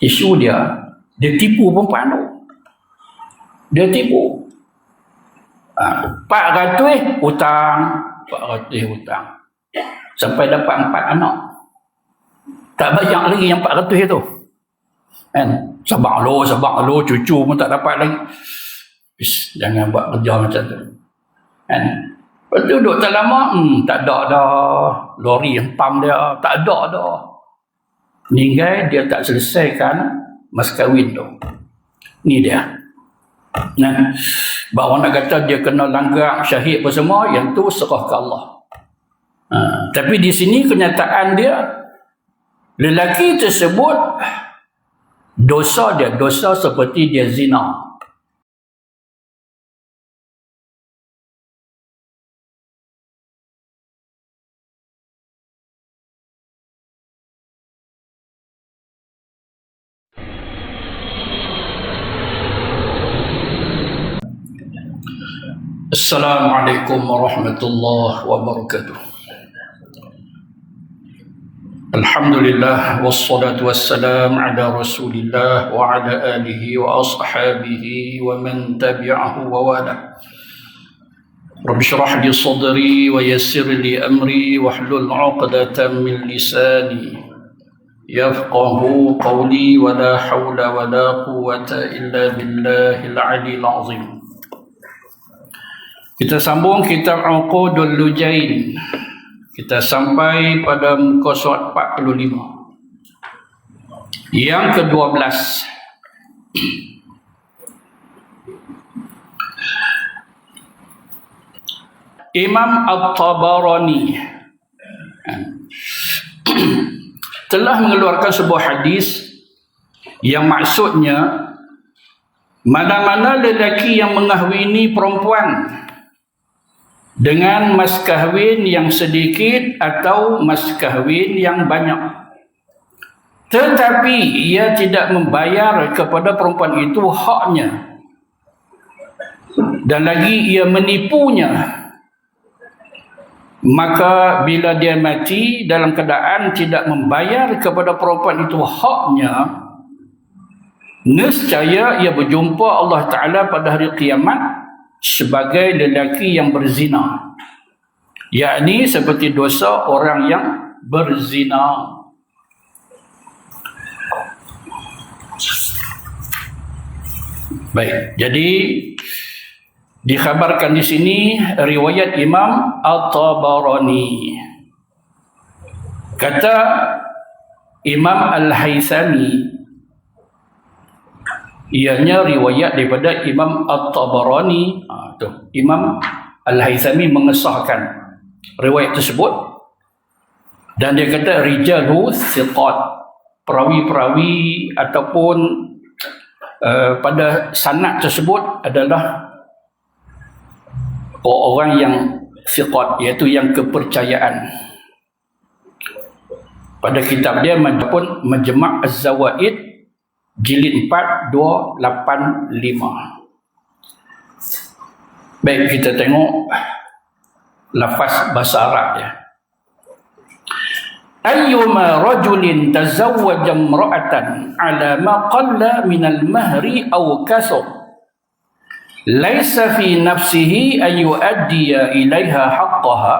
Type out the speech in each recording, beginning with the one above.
isu dia dia tipu perempuan tu. Dia tipu. Ha, 400 hutang. 400 hutang. Sampai dapat empat anak. Tak banyak lagi yang 400 itu kan? Sabar lo sabar lo cucu pun tak dapat lagi. Ish, jangan buat kerja macam tu. Kan? Lepas tu duduk tak lama, hmm, tak ada dah. Lori hentam dia, tak ada dah. Ninggai dia tak selesaikan mas kahwin tu. Ni dia. Nah, bahawa nak kata dia kena langgar syahid apa semua, yang tu serah ke Allah. Ha, tapi di sini kenyataan dia, lelaki tersebut, dosa dia, dosa seperti dia zina. السلام عليكم ورحمة الله وبركاته الحمد لله والصلاة والسلام على رسول الله وعلى آله وأصحابه ومن تبعه ووالاه رب اشرح لي صدري ويسر لي أمري واحلل عقدة من لساني يفقه قولي ولا حول ولا قوة إلا بالله العلي العظيم Kita sambung kitab Uqudul Lujain. Kita sampai pada muka surat 45. Yang ke-12. Imam At-Tabarani telah mengeluarkan sebuah hadis yang maksudnya mana-mana lelaki yang mengahwini perempuan dengan mas kahwin yang sedikit atau mas kahwin yang banyak. Tetapi ia tidak membayar kepada perempuan itu haknya. Dan lagi ia menipunya. Maka bila dia mati dalam keadaan tidak membayar kepada perempuan itu haknya nescaya ia berjumpa Allah Ta'ala pada hari kiamat sebagai lelaki yang berzina. Yakni seperti dosa orang yang berzina. Baik jadi dikhabarkan di sini riwayat Imam At-Tabarani. Kata Imam Al-Haythami ianya riwayat daripada Imam At-Tabarani. Ha, tu. Imam Al-Haythami mengesahkan riwayat tersebut. Dan dia kata rijalu thiqat. Perawi-perawi ataupun uh, pada sanad tersebut adalah orang yang thiqat iaitu yang kepercayaan. Pada kitab dia pun menjemak az-zawaid jilid 4 285 baik kita tengok lafaz bahasa Arab ya. Ayyuma rajulin tazawwaja imra'atan ala ma qalla min al-mahri aw kasab. Laysa fi nafsihi an yu'addiya ilaiha haqqaha.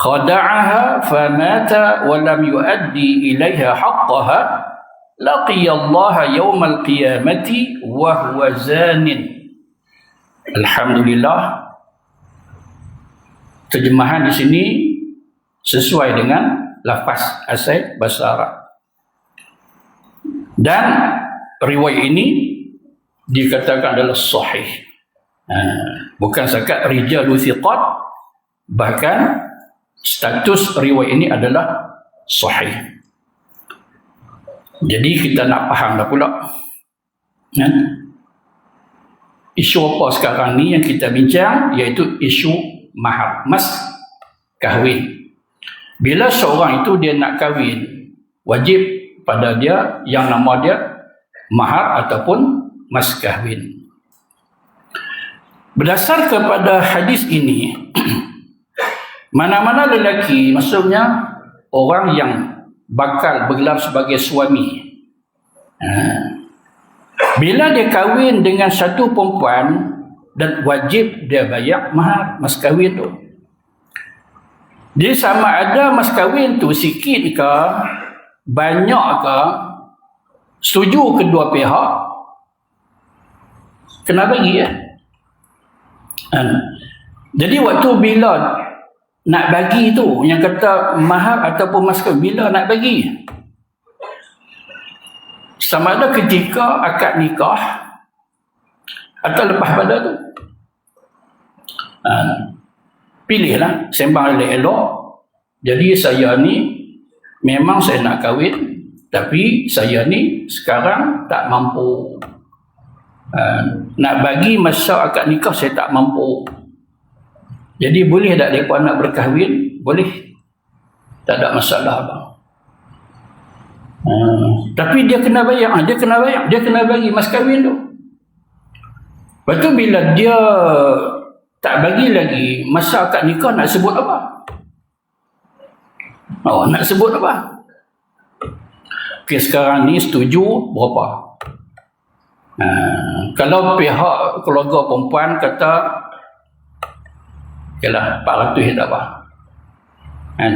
Khada'aha famata wa lam yu'addi ilaiha haqqaha laqiyallaha yawmal qiyamati wa huwa zanin. Alhamdulillah terjemahan di sini sesuai dengan lafaz asal bahasa Arab. Dan riwayat ini dikatakan adalah sahih. Ha, bukan sekat rijalu thiqat bahkan status riwayat ini adalah sahih jadi kita nak faham dah pula. Ya? Isu apa sekarang ni yang kita bincang iaitu isu mahar, mas kahwin. Bila seorang itu dia nak kahwin, wajib pada dia yang nama dia mahar ataupun mas kahwin. Berdasar kepada hadis ini, mana-mana lelaki, maksudnya orang yang bakal bergelar sebagai suami Ha. Bila dia kahwin dengan satu perempuan dan wajib dia bayar mahar mas kahwin tu. Dia sama ada mas kahwin tu sikit ke banyak ke setuju kedua pihak kena bagi ya. Ha. Jadi waktu bila nak bagi tu yang kata mahar ataupun mas kahwin bila nak bagi? sama ada ketika akad nikah atau lepas pada tu. Ha, pilihlah sembang elok-elok. Jadi saya ni memang saya nak kahwin tapi saya ni sekarang tak mampu. Ha, nak bagi masa akad nikah saya tak mampu jadi boleh tak mereka nak berkahwin boleh tak ada masalah bang Hmm. Tapi dia kena bayar, ah, dia kena bayar, dia kena bagi mas kahwin tu. Lepas tu bila dia tak bagi lagi masa akad nikah nak sebut apa? Oh, nak sebut apa? Okey, sekarang ni setuju berapa? Hmm. kalau pihak keluarga perempuan kata Yalah, 400 tak apa. Kan?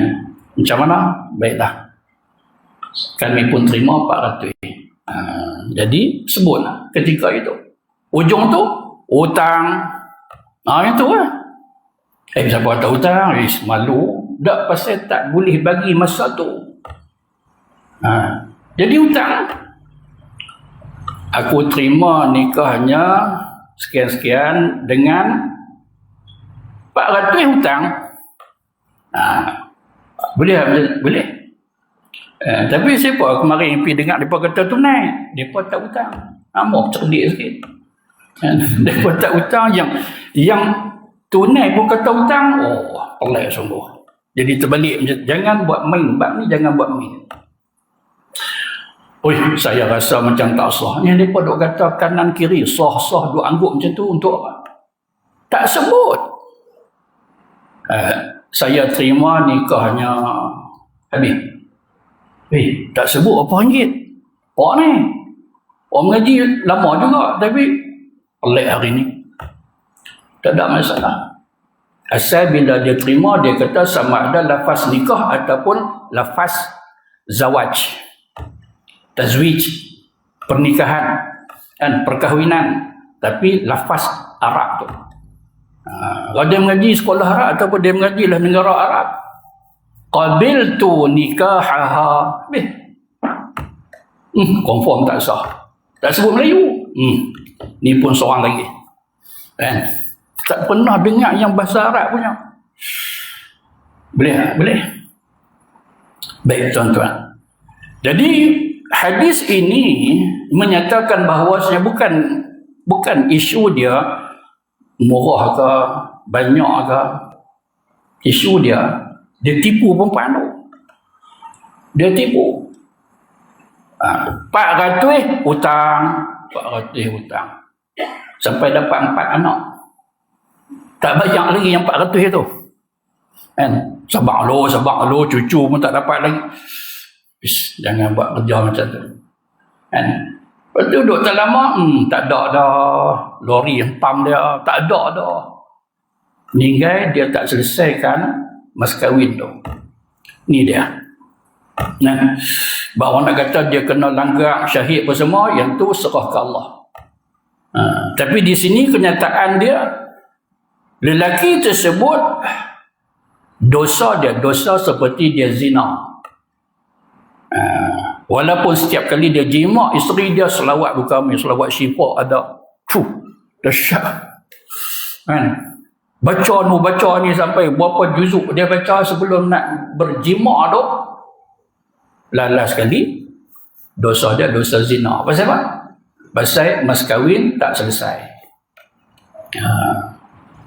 Macam mana? Baiklah. Kami pun terima 400 ha, jadi sebutlah ketika itu. Ujung tu hutang. Ha, itu lah. Eh siapa kata hutang? Eh, malu tak pasal tak boleh bagi masa tu. Ha, jadi hutang. Aku terima nikahnya sekian-sekian dengan 400 hutang ha, boleh boleh Eh, tapi siapa kemarin pergi dengar mereka kata tunai. Mereka tak hutang. Amok cerdik sikit. Eh, mereka tak hutang yang yang tunai pun kata hutang. Oh, pelik sungguh. Jadi terbalik. Jangan buat main. Bab ni jangan buat main. Oi, saya rasa macam tak sah. Ni mereka duk kata kanan kiri. Sah-sah duk angguk macam tu untuk apa? Tak sebut. Eh, saya terima nikahnya habis. Eh, tak sebut apa ringgit. Orang ni. Orang mengaji lama juga. Tapi, pelik hari ni. Tak ada masalah. Asal bila dia terima, dia kata sama ada lafaz nikah ataupun lafaz zawaj. Tazwij. Pernikahan. Dan perkahwinan. Tapi lafaz Arab tu. Ha, dia mengaji sekolah Arab ataupun dia mengaji lah negara Arab, qabiltu nikahaha. Beh hmm, confirm tak sah. Tak sebut Melayu. Hmm. ni pun seorang lagi. Kan? Tak pernah dengar yang bahasa Arab punya. Boleh boleh? Baik tuan-tuan. Jadi hadis ini menyatakan bahawa bahawasanya bukan bukan isu dia murah ke banyak ke isu dia dia tipu perempuan tu. Dia tipu. Ha, 400 hutang. 400 hutang. Sampai dapat empat anak. Tak banyak lagi yang 400 itu. Kan? Sabar lo, sabar lo, cucu pun tak dapat lagi. Ish, jangan buat kerja macam tu. Kan? Lepas tu duduk tak lama, hmm, tak ada dah. Lori hentam dia, tak ada dah. Ninggai dia tak selesaikan mas kahwin tu. Ni dia. Nah, bahawa nak kata dia kena langgar syahid apa semua, yang tu serah ke Allah. Ha, tapi di sini kenyataan dia, lelaki tersebut, dosa dia, dosa seperti dia zina. Walaupun setiap kali dia jima, isteri dia selawat bukan selawat syifa ada. Fuh, dahsyat. Kan? baca nu baca ni sampai berapa juzuk dia baca sebelum nak berjima tu lalas sekali dosa dia dosa zina pasal apa? pasal mas kahwin tak selesai ha.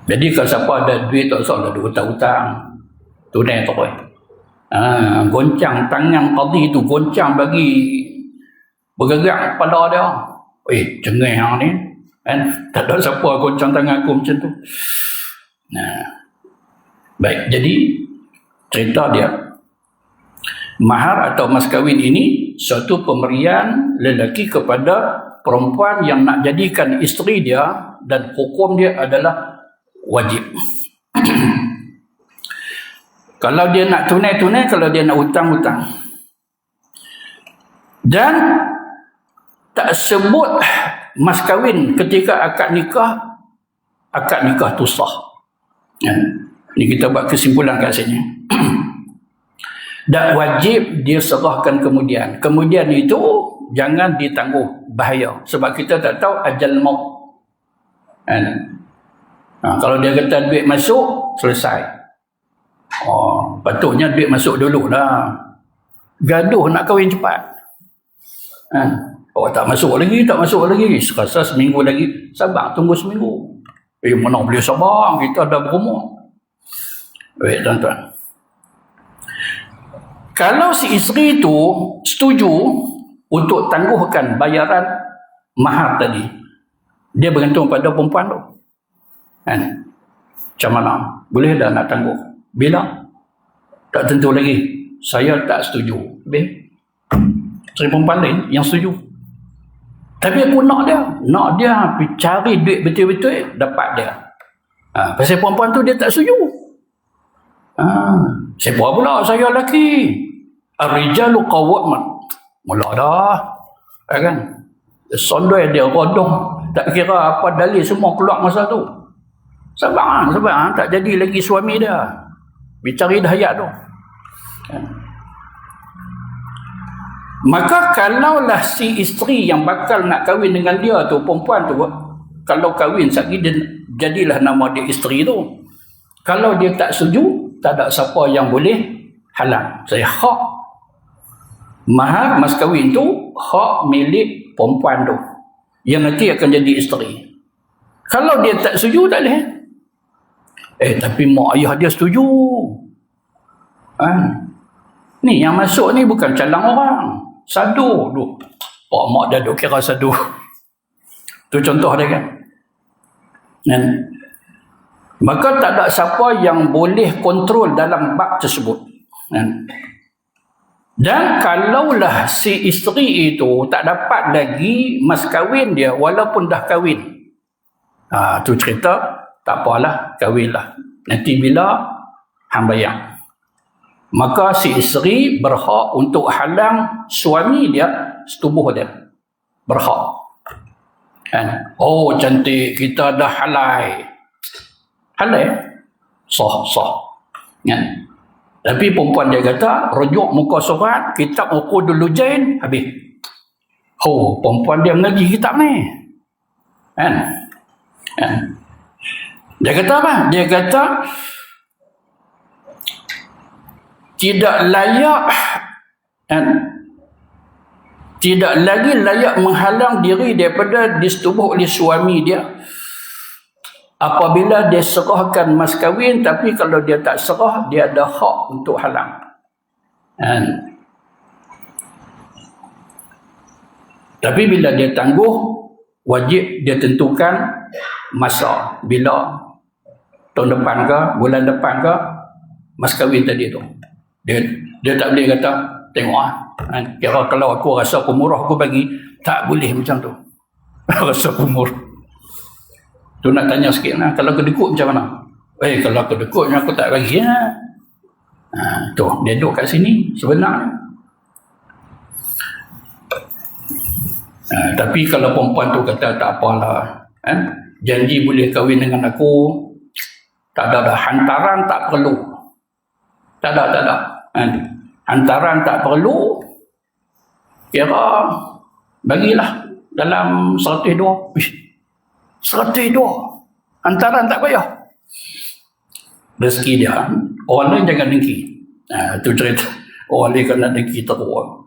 jadi kalau siapa ada duit tak usah ada hutang-hutang tunai tu ha. goncang tangan qadi tu goncang bagi bergerak pada dia eh cengeng ni kan tak ada siapa goncang tangan aku macam tu Nah, baik. Jadi cerita dia Mahar atau mas kahwin ini suatu pemberian lelaki kepada perempuan yang nak jadikan isteri dia dan hukum dia adalah wajib. kalau dia nak tunai-tunai, kalau dia nak hutang-hutang. Dan tak sebut mas kahwin ketika akad nikah, akad nikah tu sah. Ya. Ini kita buat kesimpulan kat sini. Dan wajib dia serahkan kemudian. Kemudian itu jangan ditangguh bahaya. Sebab kita tak tahu ajal maut. Kan? Ha, kalau dia kata duit masuk, selesai. Oh, patutnya duit masuk dulu lah. Gaduh nak kahwin cepat. Kan? Oh, tak masuk lagi, tak masuk lagi. Serasa seminggu lagi. Sabar, tunggu seminggu. Eh, mana boleh sabar? Kita dah berumur. Baik, tuan-tuan. Kalau si isteri itu setuju untuk tangguhkan bayaran mahar tadi, dia bergantung pada perempuan tu. Kan? Macam mana? Boleh dah nak tangguh? Bila? Tak tentu lagi. Saya tak setuju. Habis? Isteri perempuan lain yang setuju. Tapi aku nak dia. Nak dia pergi cari duit betul-betul, dapat dia. Ha, pasal perempuan tu dia tak setuju. Ha, siapa pula saya lelaki? Ar-rijalu qawwaman. Mula dah. Ya kan? Sondoi dia rodong. Tak kira apa dalil semua keluar masa tu. Sabar, sabar. Tak jadi lagi suami dia. Bicari dah ayat tu. Ya. Maka kalaulah si isteri yang bakal nak kahwin dengan dia tu, perempuan tu, kalau kahwin, sakit dia, jadilah nama dia isteri tu. Kalau dia tak setuju, tak ada siapa yang boleh halang. Saya hak mahar mas kahwin tu hak milik perempuan tu yang nanti akan jadi isteri kalau dia tak setuju tak boleh eh tapi mak ayah dia setuju. Ha? ni yang masuk ni bukan calang orang. Sadu. Tu pak mak dia duk kira sadu. Tu contoh dia kan? Dan maka tak ada siapa yang boleh kontrol dalam bab tersebut. Kan? Dan kalaulah si isteri itu tak dapat lagi mas kahwin dia walaupun dah kahwin. Ha, tu cerita tak apalah kahwinlah. Nanti bila hang bayar. Maka si isteri berhak untuk halang suami dia setubuh dia. Berhak. Kan? Oh cantik kita dah halai. Halai? Sah, sah. Kan? Tapi perempuan dia kata, rujuk muka surat, kitab ukur dulu jain, habis. Oh, perempuan dia mengaji kitab ni. Kan? kan? Dia kata apa? Dia kata, tidak layak kan? tidak lagi layak menghalang diri daripada disetubuh oleh suami dia apabila dia serahkan mas kahwin tapi kalau dia tak serah dia ada hak untuk halang kan tapi bila dia tangguh wajib dia tentukan masa bila tahun depan ke bulan depan ke mas kahwin tadi tu dia dia tak boleh kata tengok ah kan? kira kalau aku rasa aku murah aku bagi tak boleh macam tu rasa aku murah Tu nak tanya sikit lah. Kalau kedekut macam mana? Eh, kalau kedekut aku tak bagi ya. Ha, tu, dia duduk kat sini sebenarnya. Ha, tapi kalau perempuan tu kata tak apalah. Kan? Janji boleh kahwin dengan aku. Tak ada dah. Hantaran tak perlu. Tak ada, tak ada. Ha, hantaran tak perlu. Kira bagilah dalam 102. Ish, Seratus dua. Antaran tak payah. Rezeki dia. Orang lain jangan dengki. Ha, itu cerita. Orang lain kena dengki teruk.